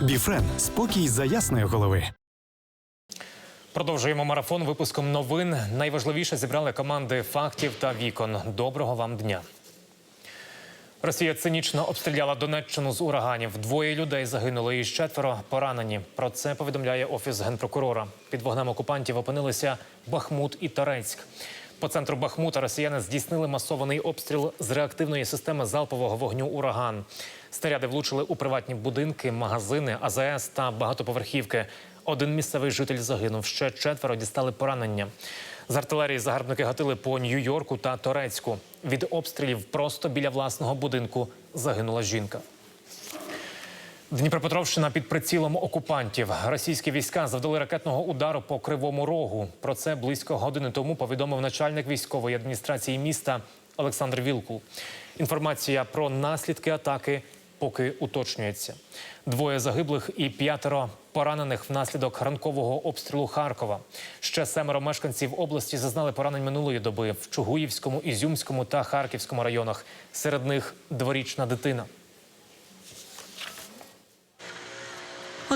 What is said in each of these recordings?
Біфрен спокій за ясної голови. Продовжуємо марафон випуском новин. Найважливіше зібрали команди фактів та вікон. Доброго вам дня. Росія цинічно обстріляла Донеччину з ураганів. Двоє людей загинули і четверо поранені. Про це повідомляє офіс генпрокурора. Під вогнем окупантів опинилися Бахмут і Торецьк. По центру Бахмута росіяни здійснили масований обстріл з реактивної системи залпового вогню Ураган. Снаряди влучили у приватні будинки, магазини, АЗС та багатоповерхівки. Один місцевий житель загинув. Ще четверо дістали поранення. З артилерії загарбники гатили по Нью-Йорку та Торецьку. Від обстрілів просто біля власного будинку загинула жінка. Дніпропетровщина під прицілом окупантів. Російські війська завдали ракетного удару по кривому рогу. Про це близько години тому повідомив начальник військової адміністрації міста Олександр Вілкул. Інформація про наслідки атаки поки уточнюється. Двоє загиблих і п'ятеро поранених внаслідок ранкового обстрілу Харкова. Ще семеро мешканців області зазнали поранень минулої доби в Чугуївському, Ізюмському та Харківському районах. Серед них дворічна дитина.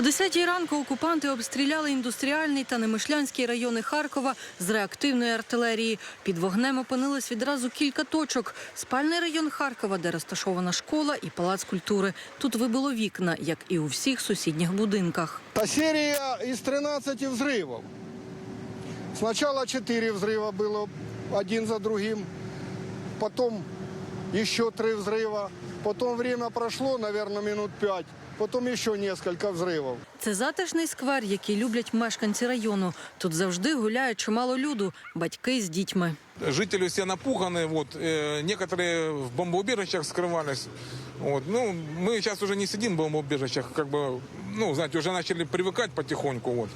О 10 ранку окупанти обстріляли індустріальний та Немишлянський райони Харкова з реактивної артилерії. Під вогнем опинились відразу кілька точок. Спальний район Харкова, де розташована школа і палац культури. Тут вибило вікна, як і у всіх сусідніх будинках. А серия из 13 взрывов. Сначала 4 взрыва было, один за другим. Потом еще три взрыва. Потом время прошло, наверное, минут 5. Потом еще несколько взрывов. Це затишний сквер, який люблять мешканці району. Тут завжди гуляє чимало люду, батьки з дітьми. Жители все напуганы, вот, э, некоторые в бомбоубежищах скрывались. Вот, ну, мы сейчас уже не сидим в бомбоубежищах, как бы, ну, знаете, уже начали привыкать потихоньку, вот.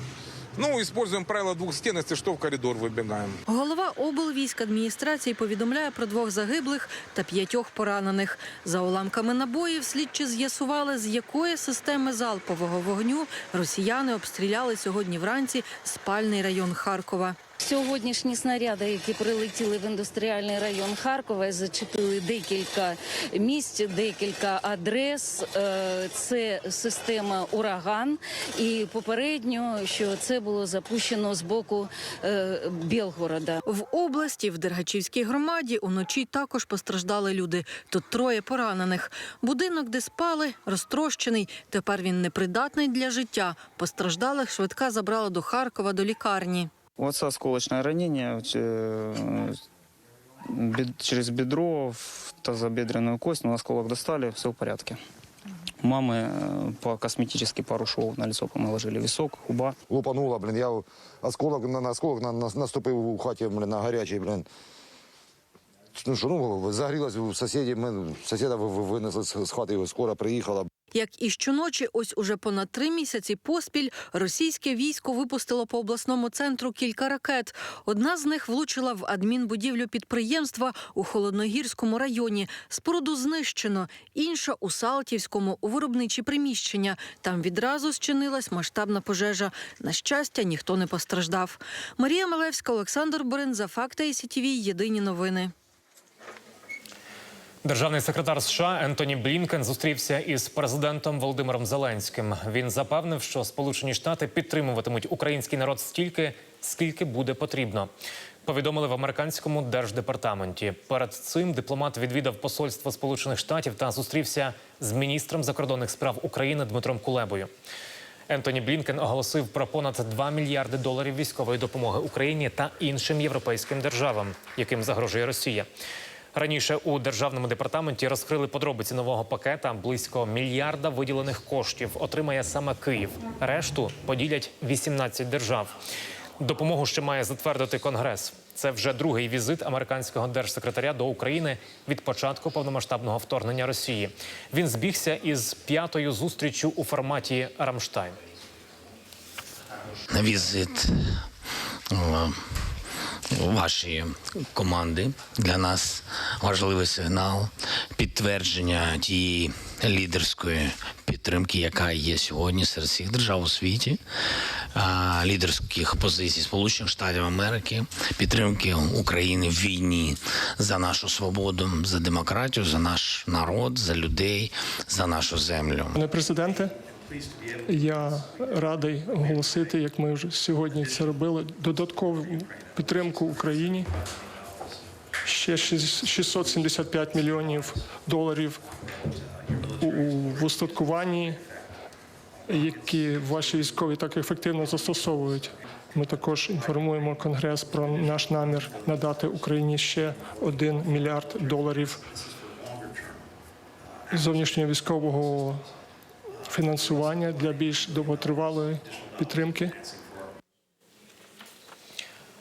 Ну, используем правила двух стен, если что, в коридор вибігаємо. Голова облвійськадміністрації повідомляє про двох загиблих та п'ятьох поранених. За уламками набоїв слідчі з'ясували, з якої системи залпового вогню росіяни обстріляли сьогодні вранці спальний район Харкова. Сьогоднішні снаряди, які прилетіли в індустріальний район Харкова, зачепили декілька місць, декілька адрес. Е, Це система ураган, і попередньо, що це було запущено з боку е, Білгорода. В області в Дергачівській громаді уночі також постраждали люди. Тут троє поранених. Будинок, де спали, розтрощений. Тепер він непридатний для життя. Постраждалих швидка забрала до Харкова до лікарні. У отца осколочное ранение э, бед- через бедро, в тазобедренную кость, но осколок достали, все в порядке. У мамы э, по косметически пару швов на лицо наложили висок, губа. лупануло, блін, я осколок на, на осколок на, на, наступив у хаті, блін, на гарячий, блін. Ну що, ну, загрілось у сусідів, ми сусіда ви- ви- винесли з, з хати, скоро приїхала. Як і щоночі, ось уже понад три місяці поспіль російське військо випустило по обласному центру кілька ракет. Одна з них влучила в адмінбудівлю підприємства у Холодногірському районі. Споруду знищено. Інша у Салтівському у виробничі приміщення. Там відразу зчинилась масштабна пожежа. На щастя, ніхто не постраждав. Марія Малевська, Олександр Борин, Факти і. Єдині новини. Державний секретар США Ентоні Блінкен зустрівся із президентом Володимиром Зеленським. Він запевнив, що Сполучені Штати підтримуватимуть український народ стільки, скільки буде потрібно. Повідомили в американському держдепартаменті. Перед цим дипломат відвідав посольство Сполучених Штатів та зустрівся з міністром закордонних справ України Дмитром Кулебою. Ентоні Блінкен оголосив про понад 2 мільярди доларів військової допомоги Україні та іншим європейським державам, яким загрожує Росія. Раніше у державному департаменті розкрили подробиці нового пакета. Близько мільярда виділених коштів отримає саме Київ. Решту поділять 18 держав. Допомогу ще має затвердити Конгрес. Це вже другий візит американського держсекретаря до України від початку повномасштабного вторгнення Росії. Він збігся із п'ятою зустрічю у форматі Рамштайн. візит вашої команди для нас важливий сигнал підтвердження тієї лідерської підтримки, яка є сьогодні серед всіх держав у світі, лідерських позицій Сполучених Штатів Америки, підтримки України в війні за нашу свободу, за демократію, за наш народ, за людей, за нашу землю. Пане президенте, я радий оголосити, як ми вже сьогодні це робили, додаткову підтримку Україні. Ще шіс- 675 мільйонів доларів у устаткуванні, які ваші військові так ефективно застосовують. Ми також інформуємо Конгрес про наш намір надати Україні ще 1 мільярд доларів зовнішнього військового фінансування для більш довготривалої підтримки.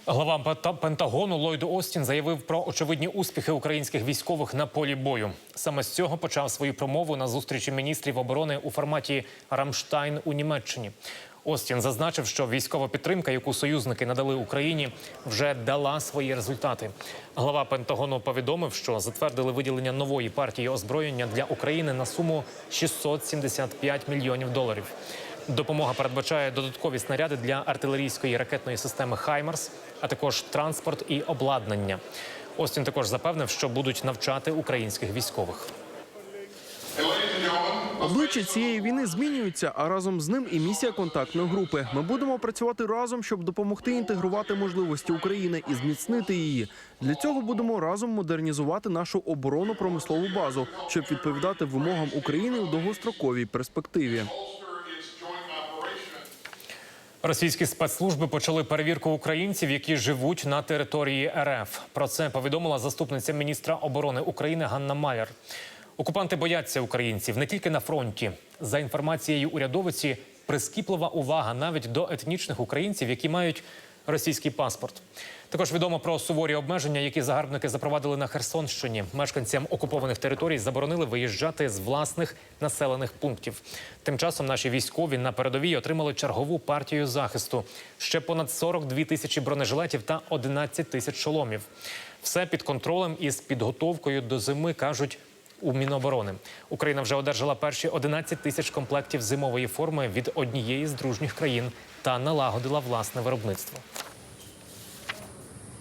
Глава Пентагону Ллойд Остін заявив про очевидні успіхи українських військових на полі бою. Саме з цього почав свою промову на зустрічі міністрів оборони у форматі Рамштайн у Німеччині. Остін зазначив, що військова підтримка, яку союзники надали Україні, вже дала свої результати. Глава Пентагону повідомив, що затвердили виділення нової партії озброєння для України на суму 675 мільйонів доларів. Допомога передбачає додаткові снаряди для артилерійської ракетної системи Хаймарс, а також транспорт і обладнання. Остін також запевнив, що будуть навчати українських військових. Обличчя цієї війни змінюються, а разом з ним і місія контактної групи. Ми будемо працювати разом, щоб допомогти інтегрувати можливості України і зміцнити її. Для цього будемо разом модернізувати нашу оборонно промислову базу, щоб відповідати вимогам України у довгостроковій перспективі. Російські спецслужби почали перевірку українців, які живуть на території РФ. Про це повідомила заступниця міністра оборони України Ганна Майер. Окупанти бояться українців не тільки на фронті. За інформацією урядовиці, прискіплива увага навіть до етнічних українців, які мають російський паспорт. Також відомо про суворі обмеження, які загарбники запровадили на Херсонщині. Мешканцям окупованих територій заборонили виїжджати з власних населених пунктів. Тим часом наші військові на передовій отримали чергову партію захисту. Ще понад 42 тисячі бронежилетів та 11 тисяч шоломів. Все під контролем і з підготовкою до зими кажуть. У Міноборони Україна вже одержала перші 11 тисяч комплектів зимової форми від однієї з дружніх країн та налагодила власне виробництво.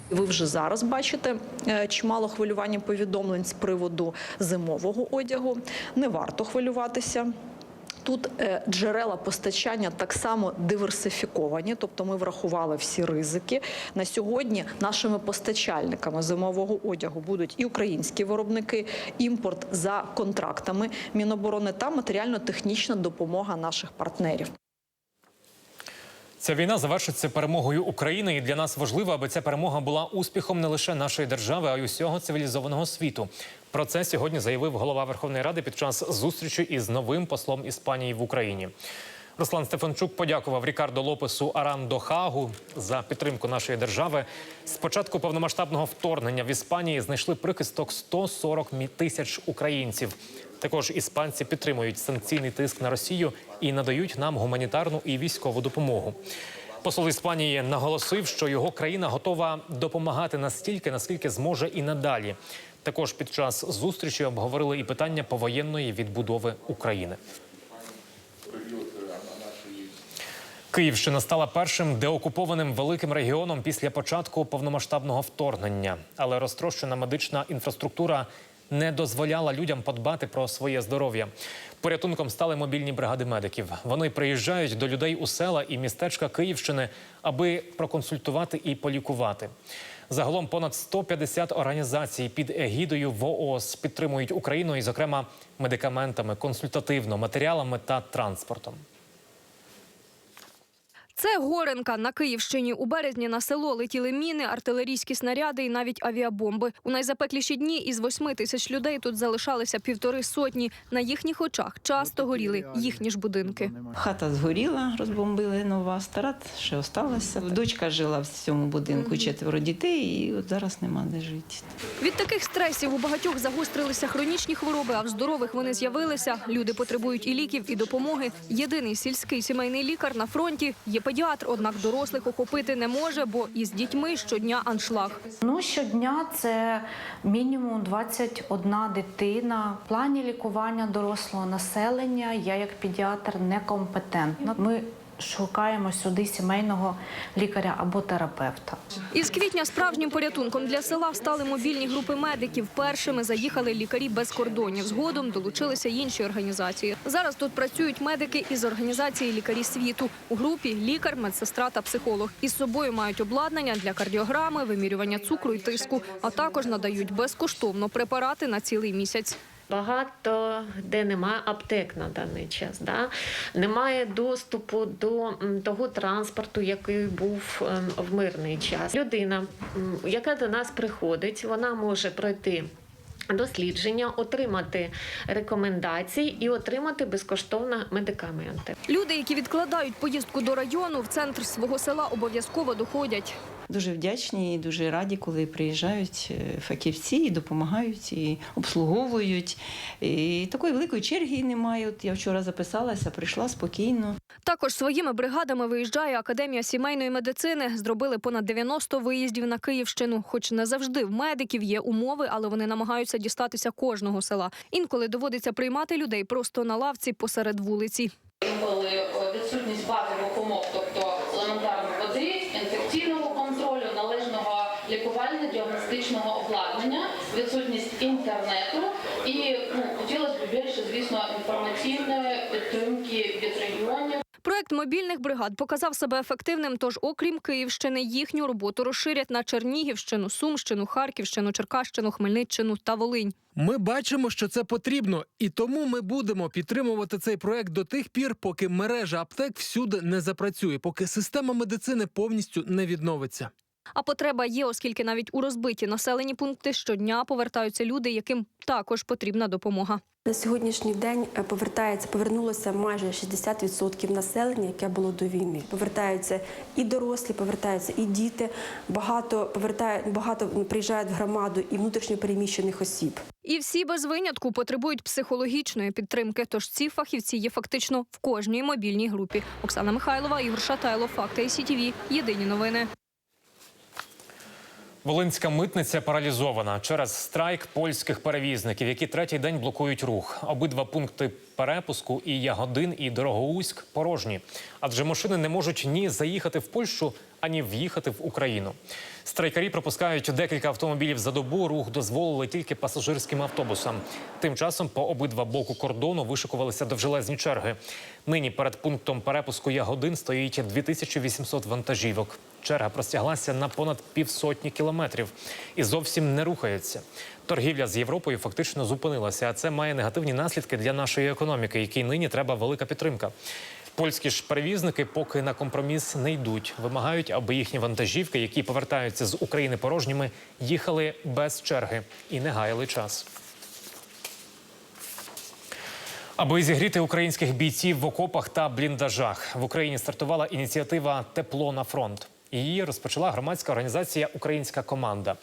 Ви вже зараз бачите е, чимало хвилювання повідомлень з приводу зимового одягу. Не варто хвилюватися. Тут е, джерела постачання так само диверсифіковані, тобто ми врахували всі ризики. На сьогодні нашими постачальниками зимового одягу будуть і українські виробники, імпорт за контрактами Міноборони та матеріально-технічна допомога наших партнерів. Ця війна завершиться перемогою України, і для нас важливо, аби ця перемога була успіхом не лише нашої держави, а й усього цивілізованого світу. Про це сьогодні заявив голова Верховної Ради під час зустрічі із новим послом Іспанії в Україні. Руслан Стефанчук подякував Рікардо Лопесу Арандо Хагу за підтримку нашої держави. З початку повномасштабного вторгнення в Іспанії знайшли прихисток 140 мі- тисяч українців. Також іспанці підтримують санкційний тиск на Росію і надають нам гуманітарну і військову допомогу. Посол Іспанії наголосив, що його країна готова допомагати настільки, наскільки зможе і надалі. Також під час зустрічі обговорили і питання повоєнної відбудови України. Київщина стала першим деокупованим великим регіоном після початку повномасштабного вторгнення, але розтрощена медична інфраструктура не дозволяла людям подбати про своє здоров'я. Порятунком стали мобільні бригади медиків. Вони приїжджають до людей у села і містечка Київщини, аби проконсультувати і полікувати. Загалом понад 150 організацій під егідою ВООЗ підтримують Україну, і, зокрема, медикаментами, консультативно, матеріалами та транспортом. Це Горенка на Київщині. У березні на село летіли міни, артилерійські снаряди і навіть авіабомби. У найзапекліші дні із восьми тисяч людей тут залишалися півтори сотні. На їхніх очах часто горіли їхні ж будинки. Хата згоріла, розбомбили нова, стара ще осталася. Дочка жила в цьому будинку, четверо дітей, і от зараз нема де жити. Від таких стресів у багатьох загострилися хронічні хвороби, а в здорових вони з'явилися. Люди потребують і ліків, і допомоги. Єдиний сільський сімейний лікар на фронті є педіатр, однак дорослих охопити не може, бо із дітьми щодня аншлаг. Ну, щодня це мінімум 21 дитина. В плані лікування дорослого населення я як педіатр некомпетентна. Ми шукаємо сюди сімейного лікаря або терапевта. Із квітня справжнім порятунком для села стали мобільні групи медиків. Першими заїхали лікарі без кордонів. Згодом долучилися інші організації. Зараз тут працюють медики із організації Лікарі світу. У групі лікар, медсестра та психолог. Із собою мають обладнання для кардіограми, вимірювання цукру і тиску, а також надають безкоштовно препарати на цілий місяць. Багато де немає аптек на даний час, да? немає доступу до того транспорту, який був ем, в мирний час. Людина, яка до нас приходить, вона може пройти. Дослідження, отримати рекомендації і отримати безкоштовно медикаменти. Люди, які відкладають поїздку до району, в центр свого села обов'язково доходять. Дуже вдячні і дуже раді, коли приїжджають е, фахівці і допомагають, і обслуговують. І такої великої черги немає. От я вчора записалася, прийшла спокійно. Також своїми бригадами виїжджає Академія сімейної медицини. Зробили понад 90 виїздів на Київщину. Хоч не завжди в медиків є умови, але вони намагаються дістатися кожного села. Інколи доводиться приймати людей просто на лавці посеред вулиці. Інколи е, відсутність базових умов, Проект мобільних бригад показав себе ефективним. Тож, окрім Київщини, їхню роботу розширять на Чернігівщину, Сумщину, Харківщину, Черкащину, Хмельниччину та Волинь. Ми бачимо, що це потрібно, і тому ми будемо підтримувати цей проект до тих пір, поки мережа аптек всюди не запрацює, поки система медицини повністю не відновиться. А потреба є, оскільки навіть у розбиті населені пункти щодня повертаються люди, яким також потрібна допомога. На сьогоднішній день е, повертається, повернулося майже 60% населення, яке було до війни. Повертаються і дорослі, повертаються і діти. Багато повертає, багато приїжджають в громаду і внутрішньо переміщених осіб. І всі без винятку потребують психологічної підтримки. Тож ці фахівці є фактично в кожній мобільній групі. Оксана Михайлова, Ігор Шатайло, Факти СІТВ. Єдині новини. Волинська митниця паралізована через страйк польських перевізників, які третій день блокують рух. Обидва пункти перепуску і Ягодин, і Дорогоуськ порожні, адже машини не можуть ні заїхати в Польщу, ані в'їхати в Україну. Страйкарі пропускають декілька автомобілів за добу. Рух дозволили тільки пасажирським автобусам. Тим часом по обидва боку кордону вишикувалися довжелезні черги. Нині перед пунктом перепуску Ягодин стоїть 2800 вантажівок. Черга простяглася на понад півсотні кілометрів і зовсім не рухається. Торгівля з Європою фактично зупинилася, а це має негативні наслідки для нашої економіки, якій нині треба велика підтримка. Польські ж перевізники поки на компроміс не йдуть. Вимагають, аби їхні вантажівки, які повертаються з України порожніми, їхали без черги і не гаяли час. Аби зігріти українських бійців в окопах та бліндажах в Україні стартувала ініціатива Тепло на фронт. Її розпочала громадська організація Українська команда.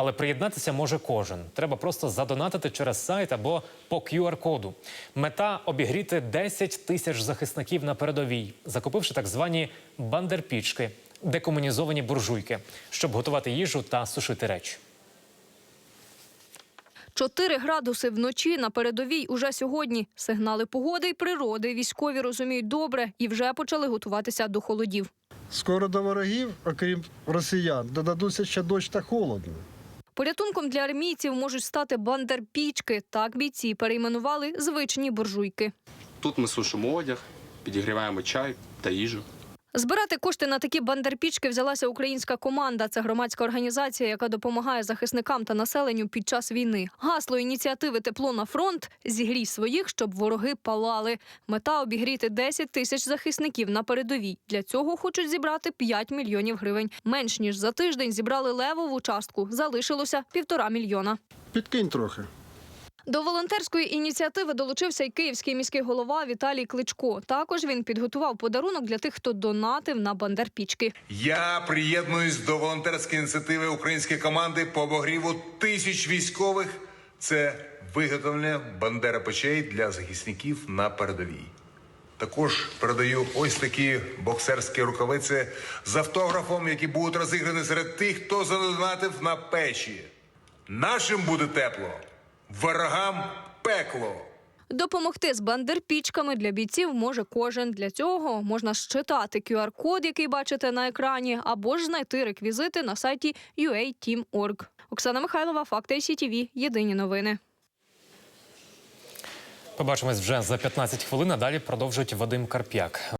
Але приєднатися може кожен. Треба просто задонатити через сайт або по QR-коду. Мета обігріти 10 тисяч захисників на передовій, закупивши так звані бандерпічки, декомунізовані буржуйки, щоб готувати їжу та сушити речі. 4 градуси вночі на передовій уже сьогодні. Сигнали погоди й природи військові розуміють добре і вже почали готуватися до холодів. Скоро до ворогів, окрім росіян, додадуться ще дощ та холодно. Порятунком для армійців можуть стати бандерпічки. Так бійці перейменували звичні буржуйки. Тут ми сушимо одяг, підігріваємо чай та їжу. Збирати кошти на такі бандерпічки взялася українська команда. Це громадська організація, яка допомагає захисникам та населенню під час війни. Гасло ініціативи Тепло на фронт зігрій своїх, щоб вороги палали. Мета обігріти 10 тисяч захисників на передовій. Для цього хочуть зібрати 5 мільйонів гривень. Менш ніж за тиждень зібрали левову частку. Залишилося півтора мільйона. Підкинь трохи. До волонтерської ініціативи долучився й київський міський голова Віталій Кличко. Також він підготував подарунок для тих, хто донатив на бандерпічки. Я приєднуюсь до волонтерської ініціативи української команди по обогріву тисяч військових. Це виготовлення бандера печей для захисників на передовій. Також передаю ось такі боксерські рукавиці з автографом, які будуть розіграні серед тих, хто задонатив на печі. Нашим буде тепло, ворогам пекло. Допомогти з бандерпічками для бійців може кожен. Для цього можна щитати QR-код, який бачите на екрані, або ж знайти реквізити на сайті uateam.org. Оксана Михайлова, Факти СІТІВІ. Єдині новини. Побачимось вже за 15 хвилин. а Далі продовжують Вадим Карп'як.